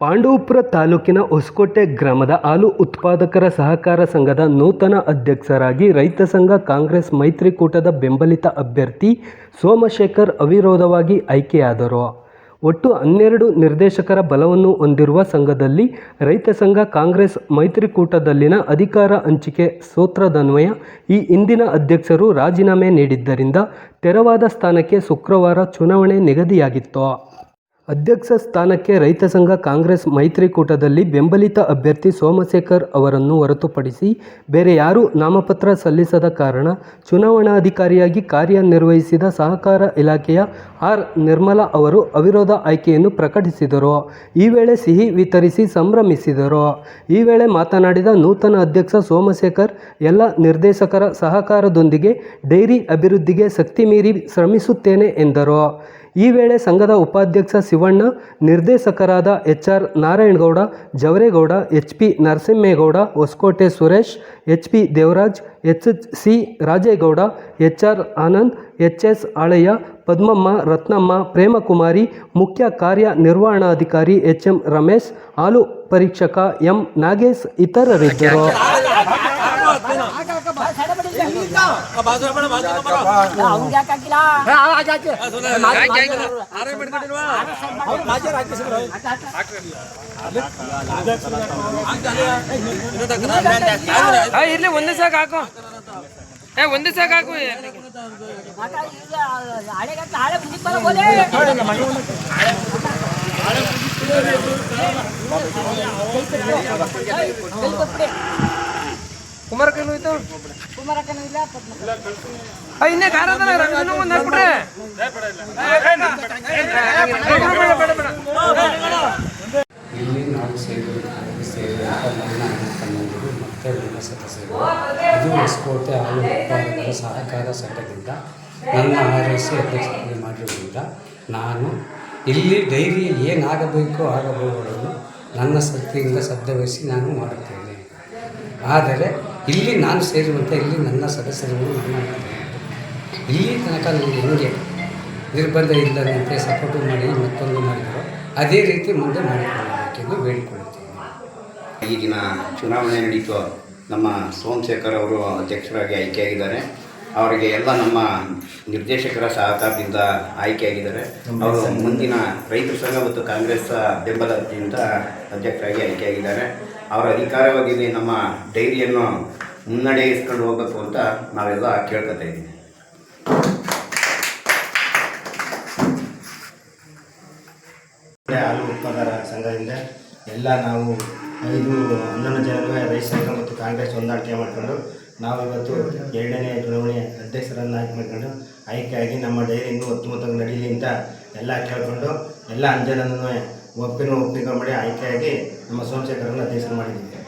ಪಾಂಡವಪುರ ತಾಲೂಕಿನ ಹೊಸಕೋಟೆ ಗ್ರಾಮದ ಹಾಲು ಉತ್ಪಾದಕರ ಸಹಕಾರ ಸಂಘದ ನೂತನ ಅಧ್ಯಕ್ಷರಾಗಿ ರೈತ ಸಂಘ ಕಾಂಗ್ರೆಸ್ ಮೈತ್ರಿಕೂಟದ ಬೆಂಬಲಿತ ಅಭ್ಯರ್ಥಿ ಸೋಮಶೇಖರ್ ಅವಿರೋಧವಾಗಿ ಆಯ್ಕೆಯಾದರು. ಒಟ್ಟು ಹನ್ನೆರಡು ನಿರ್ದೇಶಕರ ಬಲವನ್ನು ಹೊಂದಿರುವ ಸಂಘದಲ್ಲಿ ರೈತ ಸಂಘ ಕಾಂಗ್ರೆಸ್ ಮೈತ್ರಿಕೂಟದಲ್ಲಿನ ಅಧಿಕಾರ ಹಂಚಿಕೆ ಸೂತ್ರದನ್ವಯ ಈ ಹಿಂದಿನ ಅಧ್ಯಕ್ಷರು ರಾಜೀನಾಮೆ ನೀಡಿದ್ದರಿಂದ ತೆರವಾದ ಸ್ಥಾನಕ್ಕೆ ಶುಕ್ರವಾರ ಚುನಾವಣೆ ನಿಗದಿಯಾಗಿತ್ತು. ಅಧ್ಯಕ್ಷ ಸ್ಥಾನಕ್ಕೆ ರೈತ ಸಂಘ ಕಾಂಗ್ರೆಸ್ ಮೈತ್ರಿಕೂಟದಲ್ಲಿ ಬೆಂಬಲಿತ ಅಭ್ಯರ್ಥಿ ಸೋಮಶೇಖರ್ ಅವರನ್ನು ಹೊರತುಪಡಿಸಿ ಬೇರೆ ಯಾರೂ ನಾಮಪತ್ರ ಸಲ್ಲಿಸದ ಕಾರಣ ಚುನಾವಣಾಧಿಕಾರಿಯಾಗಿ ಕಾರ್ಯನಿರ್ವಹಿಸಿದ ಸಹಕಾರ ಇಲಾಖೆಯ ಆರ್ ನಿರ್ಮಲಾ ಅವರು ಅವಿರೋಧ ಆಯ್ಕೆಯನ್ನು ಪ್ರಕಟಿಸಿದರು. ಈ ವೇಳೆ ಸಿಹಿ ವಿತರಿಸಿ ಸಂಭ್ರಮಿಸಿದರು. ಈ ವೇಳೆ ಮಾತನಾಡಿದ ನೂತನ ಅಧ್ಯಕ್ಷ ಸೋಮಶೇಖರ್, ಎಲ್ಲ ನಿರ್ದೇಶಕರ ಸಹಕಾರದೊಂದಿಗೆ ಡೈರಿ ಅಭಿವೃದ್ಧಿಗೆ ಶಕ್ತಿ ಮೀರಿ ಶ್ರಮಿಸುತ್ತೇನೆ ಎಂದರು. ಈ ವೇಳೆ ಸಂಘದ ಉಪಾಧ್ಯಕ್ಷ ಶಿವಣ್ಣ ನಿರ್ದೇಶಕರಾದ H R Narayanagowda Javaregowda H P Narasimhegowda Hosakote Suresh H P Devaraj H C Rajegowda H R Anand H S Alayya Padmamma Ratnamma Premakumari ಮುಖ್ಯ ಕಾರ್ಯನಿರ್ವಹಣಾಧಿಕಾರಿ ಎಚ್ ಎಂ ರಮೇಶ್ ಹಾಲು ಪರೀಕ್ಷಕ ಎಂ ನಾಗೇಶ್ ಇತರರಿದ್ದರು ಅವ್ನಿಗೆ ಯಾಕೆ ಹಾಕಿಲ್ಲ ಆ, ಇರ್ಲಿ ಒಂದೇ ಸಾಕು ಹಾಕು ಏ ಒಂದೇ ಸಾಕು ಹಾಕು ಆಟ ಈಗ ಹಳೆಗಟ್ಟ ಹಳೆ ಮುಂದಕ್ಕೆ ಇತ್ತು ಇನ್ನೇ ಖಾರ ಅದಲ್ಲ, ಒಂದು ಹಾಕ್ಬಿಟ್ರೆ. ಬೇಡ, ಬೇಡ, ಬೇಡ. ಇಲ್ಲಿ ನಾವು ನನ್ನ ಅಣ್ಣ ತಮ್ಮಂದಿರು ಮತ್ತು ನನ್ನ ಸದಸ್ಯರು ಇದು ಹೊಸಕೋಟೆ ಹಾಲು ಉತ್ಪಾದಕರ ಸಹಕಾರ ಸಂಘದಿಂದ ನನ್ನ ಆರೈಸಿ ಅಧ್ಯಕ್ಷತೆ ಮಾಡಿರುವುದರಿಂದ ನಾನು ಇಲ್ಲಿ ಡೈರಿ ಏನಾಗಬೇಕೋ ಆಗಬಹುದು ನನ್ನ ಶಕ್ತಿಯಿಂದ ಸದ್ಯವಹಿಸಿ ನಾನು ಮಾಡುತ್ತೇನೆ. ಆದರೆ ಇಲ್ಲಿ ನಾನು ಸೇರುವಂಥ ಇಲ್ಲಿ ನನ್ನ ಸದಸ್ಯರುಗಳು ನನ್ನ ಇಲ್ಲಿ ತನಕ ನನಗೆ ಹೆಂಗೆ ನಿರ್ಬಂಧ ಇಲ್ಲದಂತೆ ಸಪೋರ್ಟ್ ಮಾಡಿ ಮತ್ತೊಂದು ಮಾಡಿದರು ಅದೇ ರೀತಿ ಮುಂದೆ ಮಾಡಿಕೊಳ್ಳಬೇಕೆಂದು ಬೇಡಿಕೊಳ್ಳುತ್ತೇನೆ. ಈ ದಿನ ಚುನಾವಣೆ ನಡೀತು. ನಮ್ಮ ಸೋಮಶೇಖರ್ ಅವರು ಅಧ್ಯಕ್ಷರಾಗಿ ಆಯ್ಕೆಯಾಗಿದ್ದಾರೆ. ಅವರಿಗೆ ಎಲ್ಲ ನಮ್ಮ ನಿರ್ದೇಶಕರ ಸಹಕಾರದಿಂದ ಆಯ್ಕೆಯಾಗಿದ್ದಾರೆ. ಅವರು ಮುಂದಿನ ರೈತ ಸಂಘ ಮತ್ತು ಕಾಂಗ್ರೆಸ್ ಬೆಂಬಲದಿಂದ ಅಧ್ಯಕ್ಷರಾಗಿ ಆಯ್ಕೆಯಾಗಿದ್ದಾರೆ. ಅವರ ಅಧಿಕಾರವಾಗಿ ನಮ್ಮ ಡೈರಿಯನ್ನು ಮುನ್ನಡೆಯಿಸ್ಕೊಂಡು ಹೋಗಬೇಕು ಅಂತ ನಾವೆಲ್ಲ ಕೇಳ್ಕೊತಾ ಇದ್ದೀವಿ. ಹಾಲು ಉತ್ಪಾದಕರ ಸಂಘದಿಂದ ಎಲ್ಲ ನಾವು ಐದು ಹನ್ನೊಂದು ಜನರು ರೈತ ಸಂಘ ಮತ್ತು ಕಾಂಗ್ರೆಸ್ ಹೊಂದಾಣಿಕೆ ಮಾಡಿಕೊಂಡು ನಾವು ಇವತ್ತು ಎರಡನೇ ಚುನಾವಣೆ ಅಧ್ಯಕ್ಷರನ್ನು ಆಯ್ಕೆ ಮಾಡಿಕೊಂಡು ಆಯ್ಕೆಯಾಗಿ ನಮ್ಮ ಡೈರಿ ಇನ್ನೂ ಅತ್ತುಮುತ್ತ ನಡೀಲಿ ಅಂತ ಎಲ್ಲ ಕೇಳಿಕೊಂಡು ಎಲ್ಲ ಅಂಜನನ್ನು ಒಪ್ಪಿನ ಒಪ್ಪಿಗೆ ಮಾಡಿ ಆಯ್ಕೆಯಾಗಿ ನಮ್ಮ ಸೋಮಶೇಖರನ್ನು ಅಧ್ಯಕ್ಷರು ಮಾಡಿದ್ದೀವಿ.